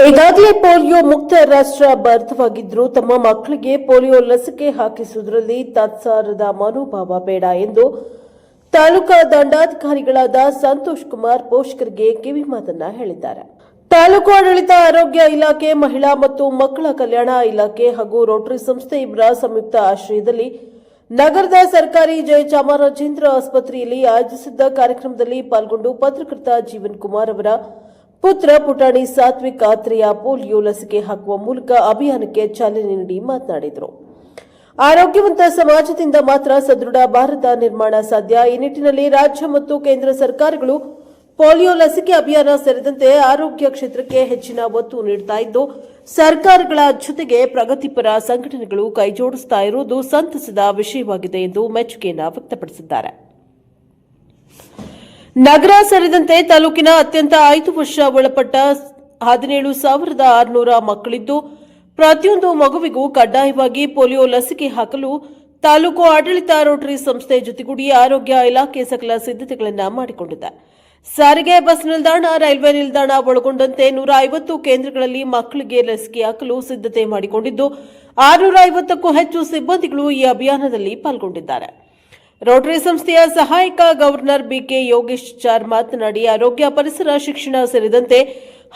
ಈಗಾಗಲೇ ಪೋಲಿಯೋ ಮುಕ್ತ ರಾಷ್ಟ್ರ ಭಾರತವಾಗಿದ್ದರೂ ತಮ್ಮ ಮಕ್ಕಳಿಗೆ ಪೋಲಿಯೋ ಲಸಿಕೆ ಹಾಕಿಸುವುದರಲ್ಲಿ ತತ್ಸಾರದ ಮನೋಭಾವ ಬೇಡ ಎಂದು ತಾಲೂಕಾ ದಂಡಾಧಿಕಾರಿಗಳಾದ ಸಂತೋಷ್ ಕುಮಾರ್ ಪೋಷಕರಿಗೆ ಕಿವಿ ಮಾತನ್ನ ಹೇಳಿದ್ದಾರೆ. ತಾಲೂಕು ಆಡಳಿತ ಆರೋಗ್ಯ ಇಲಾಖೆ, ಮಹಿಳಾ ಮತ್ತು ಮಕ್ಕಳ ಕಲ್ಯಾಣ ಇಲಾಖೆ ಹಾಗೂ ರೋಟರಿ ಸಂಸ್ಥೆ ಇಬ್ಬರ ಸಂಯುಕ್ತ ಆಶ್ರಯದಲ್ಲಿ ನಗರದ ಸರ್ಕಾರಿ ಜಯಚಾಮರಾಜೇಂದ್ರ ಆಸ್ಪತ್ರೆಯಲ್ಲಿ ಆಯೋಜಿಸಿದ್ದ ಕಾರ್ಯಕ್ರಮದಲ್ಲಿ ಪಾಲ್ಗೊಂಡು ಪತ್ರಕರ್ತ ಜೀವನ್ ಕುಮಾರ್ ಅವರ ಪುತ್ರ ಪುಟಾಣಿ ಸಾತ್ವಿಕ್ ಆತ್ರೇಯ ಪೋಲಿಯೋ ಲಸಿಕೆ ಹಾಕುವ ಮೂಲಕ ಅಭಿಯಾನಕ್ಕೆ ಚಾಲನೆ ನೀಡಿ ಮಾತನಾಡಿದರು. ಆರೋಗ್ಯವಂತ ಸಮಾಜದಿಂದ ಮಾತ್ರ ಸದೃಢ ಭಾರತ ನಿರ್ಮಾಣ ಸಾಧ್ಯ. ಈ ನಿಟ್ಟಿನಲ್ಲಿ ರಾಜ್ಯ ಮತ್ತು ಕೇಂದ್ರ ಸರ್ಕಾರಗಳು ಪೋಲಿಯೋ ಲಸಿಕೆ ಅಭಿಯಾನ ಸೇರಿದಂತೆ ಆರೋಗ್ಯ ಕ್ಷೇತ್ರಕ್ಕೆ ಹೆಚ್ಚಿನ ಒತ್ತು ನೀಡುತ್ತಾ ಇದ್ದು, ಸರ್ಕಾರಗಳ ಜೊತೆಗೆ ಪ್ರಗತಿಪರ ಸಂಘಟನೆಗಳು ಕೈಜೋಡಿಸ್ತಾ ಇರುವುದು ಸಂತಸದ ವಿಷಯವಾಗಿದೆ ಎಂದು ಮೆಚ್ಚುಗೆಯನ್ನು ವ್ಯಕ್ತಪಡಿಸಿದ್ದಾರೆ. ನಗರ ಸೇರಿದಂತೆ ತಾಲೂಕಿನ ಅತ್ಯಂತ ಐದು ವರ್ಷ ಒಳಪಟ್ಟ ಹದಿನೇಳು ಸಾವಿರದ ಆರುನೂರ ಮಕ್ಕಳಿದ್ದು, ಪ್ರತಿಯೊಂದು ಮಗುವಿಗೂ ಕಡ್ಡಾಯವಾಗಿ ಪೋಲಿಯೋ ಲಸಿಕೆ ಹಾಕಲು ತಾಲೂಕು ಆಡಳಿತ ರೋಟರಿ ಸಂಸ್ಥೆ ಜೊತೆಗೂಡಿ ಆರೋಗ್ಯ ಇಲಾಖೆ ಸಕಲ ಸಿದ್ಧತೆಗಳನ್ನು ಮಾಡಿಕೊಂಡಿದೆ. ಸಾರಿಗೆ, ಬಸ್ ನಿಲ್ದಾಣ, ರೈಲ್ವೆ ನಿಲ್ದಾಣ ಒಳಗೊಂಡಂತೆ ನೂರ ಐವತ್ತು ಕೇಂದ್ರಗಳಲ್ಲಿ ಮಕ್ಕಳಿಗೆ ಲಸಿಕೆ ಹಾಕಲು ಸಿದ್ಧತೆ ಮಾಡಿಕೊಂಡಿದ್ದು ಆರುನೂರ ಐವತ್ತಕ್ಕೂ ಹೆಚ್ಚು ಸಿಬ್ಬಂದಿಗಳು ಈ ಅಭಿಯಾನದಲ್ಲಿ ಪಾಲ್ಗೊಂಡಿದ್ದಾರೆ. ರೋಟರಿ ಸಂಸ್ಥೆಯ ಸಹಾಯಕ ಗವರ್ನರ್ ಬಿಕೆ ಯೋಗೇಶ್ ಚಾರ್ ಮಾತನಾಡಿ, ಆರೋಗ್ಯ, ಪರಿಸರ, ಶಿಕ್ಷಣ ಸೇರಿದಂತೆ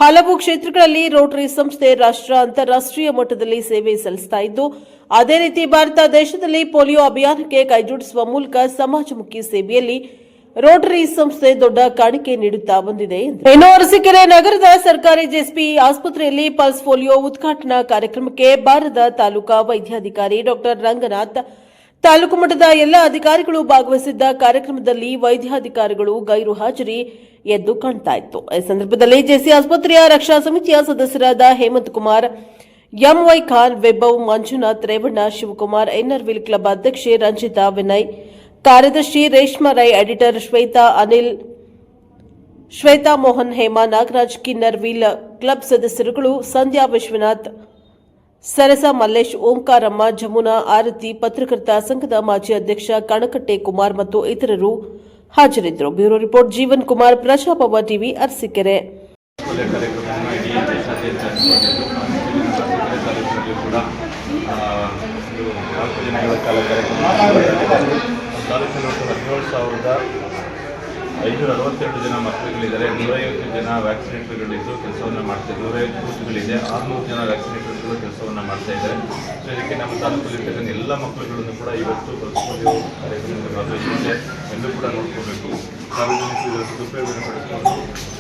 ಹಲವು ಕ್ಷೇತ್ರಗಳಲ್ಲಿ ರೋಟರಿ ಸಂಸ್ಥೆ ರಾಷ್ಟ್ರ ಅಂತಾರಾಷ್ಟ್ರೀಯ ಮಟ್ಟದಲ್ಲಿ ಸೇವೆ ಸಲ್ಲಿಸ್ತಾ ಇದ್ದು, ಅದೇ ರೀತಿ ಭಾರತ ದೇಶದಲ್ಲಿ ಪೋಲಿಯೋ ಅಭಿಯಾನಕ್ಕೆ ಕೈಜೋಡಿಸುವ ಮೂಲಕ ಸಮಾಜಮುಖಿ ಸೇವೆಯಲ್ಲಿ ರೋಟರಿ ಸಂಸ್ಥೆ ದೊಡ್ಡ ಕಾಣಿಕೆ ನೀಡುತ್ತಾ ಬಂದಿದೆ. ಇನ್ನು ಅರಸೀಕೆರೆ ನಗರದ ಸರ್ಕಾರಿ ಜೆಸ್ಪಿ ಆಸ್ಪತ್ರೆಯಲ್ಲಿ ಪಲ್ಸ್ ಪೋಲಿಯೋ ಉದ್ಘಾಟನಾ ಕಾರ್ಯಕ್ರಮಕ್ಕೆ ಬಾರದ ತಾಲೂಕಾ ವೈದ್ಯಾಧಿಕಾರಿ ಡಾಕ್ಟರ್ ರಂಗನಾಥ್ ತಾಲೂಕು ಮಟ್ಟದ ಎಲ್ಲ ಅಧಿಕಾರಿಗಳು ಭಾಗವಹಿಸಿದ್ದ ಕಾರ್ಯಕ್ರಮದಲ್ಲಿ ವೈದ್ಯಾಧಿಕಾರಿಗಳು ಗೈರು ಹಾಜರಿ ಎದ್ದು ಕಾಣ್ತಾ ಇತ್ತು. ಈ ಸಂದರ್ಭದಲ್ಲಿ ಜೆಸಿ ಆಸ್ಪತ್ರೆಯ ರಕ್ಷಾ ಸಮಿತಿಯ ಸದಸ್ಯರಾದ Hemanth Kumar, M Y Khan, Vaibhav Manjunath, Revanna Shivakumar, inner wheel club ಅಧ್ಯಕ್ಷೆ ರಂಜಿತಾ ವಿನಯ್, ಕಾರ್ಯದರ್ಶಿ Reshma Rai, editor Shwetha Anil, Shwetha Mohan Hema, Nagaraj inner wheel club ಸದಸ್ಯರುಗಳು, ಸಂಧ್ಯಾ ವಿಶ್ವನಾಥ್ ಸರಸ ಮಲ್ಲೇಶ್, ಓಂಕಾರಮ್ಮ, ಜಮುನಾ, ಆರತಿ, ಪತ್ರಕರ್ತ ಸಂಘದ ಮಾಜಿ ಅಧ್ಯಕ್ಷ ಕಣಕಟ್ಟೆ ಕುಮಾರ್ ಮತ್ತು ಇತರರು ಹಾಜರಿದ್ದರು. ಬ್ಯೂರೋ ರಿಪೋರ್ಟ್, ಜೀವನ್ ಕುಮಾರ್ ಪ್ರಜಾಪವ ಟಿವಿ ಅರಸೀಕೆರೆ. ಐನೂರ ಅರವತ್ತೆರಡು ಜನ ಮಕ್ಕಳುಗಳಿದ್ದಾರೆ. ನೂರೈವತ್ತು ಜನ ವ್ಯಾಕ್ಸಿನೇಟರ್ಗಳಿದ್ದು ಕೆಲಸವನ್ನು ಮಾಡ್ತಾರೆ ನೂರೈವತ್ತು ಬೂತ್ಗಳಿದೆ. ಆರುನೂರು ಜನ ವ್ಯಾಕ್ಸಿನೇಟರ್ಗಳು ಕೆಲಸವನ್ನು ಮಾಡ್ತಾ ಇದ್ದಾರೆ. ಸೊ ಇದಕ್ಕೆ ನಮ್ಮ ತಾಲೂಕಲ್ಲಿರ್ತಕ್ಕಂಥ ಎಲ್ಲ ಮಕ್ಕಳುಗಳನ್ನು ಕೂಡ ಇವತ್ತು ಪೋಲಿಯೋ ಕಾರ್ಯಕ್ರಮದಲ್ಲಿ ಭಾಗವಹಿಸಿದೆ ಎಂದು ಕೂಡ ನೋಡ್ಕೋಬೇಕು. ಸಾರ್ವಜನಿಕರು ಸದುಪಯೋಗವನ್ನು ಪಡಿಸಿಕೊಂಡು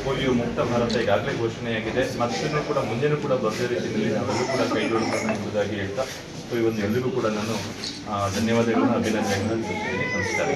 ಪೋಲಿಯೋ ಮುಕ್ತ ಭಾರತ ಈಗಾಗಲೇ ಘೋಷಣೆಯಾಗಿದೆ. ಮತ್ತೂ ಕೂಡ ಮುಂದೆನೂ ಕೂಡ ಬರದೇ ರೀತಿಯಲ್ಲಿ ನಾವೆಲ್ಲರೂ ಕೂಡ ಕೈ ಜೋಡಿಸೋಣ ಎಂಬುದಾಗಿ ಹೇಳ್ತಾ, ಸೊ ಈ ಒಂದು ಎಲ್ಲರಿಗೂ ಕೂಡ ನಾನು ಧನ್ಯವಾದಗಳನ್ನು, ಅಭಿನಂದನೆಗಳನ್ನು ನಮಸ್ಕಾರ.